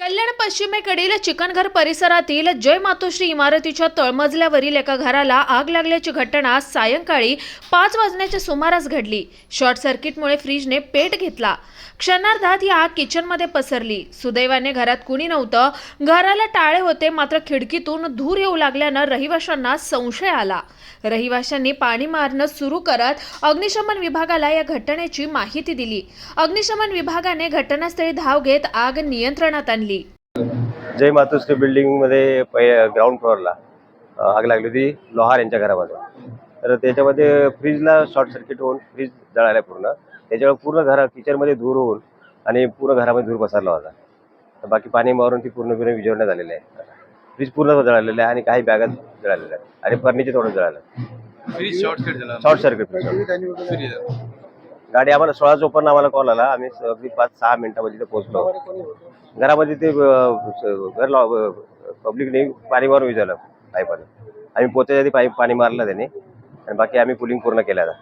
कल्याण पश्चिमेकडील चिकनघर परिसरातील जय मातोश्री इमारतीच्या तळमजल्यावरील एका घराला आग लागल्याची घटना सायंकाळी पाच वाजण्याच्या सुमारास घडली. शॉर्ट सर्किटमुळे फ्रीजने पेट घेतला. क्षणार्धात ही आग किचनमध्ये पसरली. सुदैवाने घरात कुणी नव्हतं. घराला टाळे होते मात्र खिडकीतून धूर येऊ लागल्यानं रहिवाशांना संशय आला. रहिवाशांनी पाणी मारणं सुरू करत अग्निशमन विभागाला या घटनेची माहिती दिली. अग्निशमन विभागाने घटनास्थळी धाव घेत आग नियंत्रणात आणली. जय मातोश्री बिल्डिंगमध्ये पै ग्राउंड फ्लोअरला आग लागली होती लोहार यांच्या घरामध्ये. तर त्याच्यामध्ये फ्रीजला शॉर्ट सर्किट होऊन फ्रीज जळाला पूर्ण. त्याच्यामुळे पूर्ण घरा किचनमध्ये धूर होऊन आणि पूर्ण घरामध्ये धूर पसरला होता. तर बाकी पाणी मारून ती पूर्णपणे विजवण्यात आलेली आहे. फ्रीज पूर्ण जळालेलं आहे आणि काही बॅगा जळालेल्या आहेत. आणि फर्निचर थोडं जळालं. फ्रीज शॉर्ट सर्किट झाला शॉर्ट सर्किट फ्रीज गाडी आम्हाला सोळा चोपन्न आम्हाला कॉल आला. आम्ही अगदी पाच सहा मिनिटामध्ये तिथे पोहोचलो. घरामध्ये ते घर लाव पब्लिकने पाणी मारून विचारलं पाईपाने आम्ही पोचायच्या आधी पाईप पाणी मारलं त्याने. आणि बाकी आम्ही पुलिंग पूर्ण केलं आता.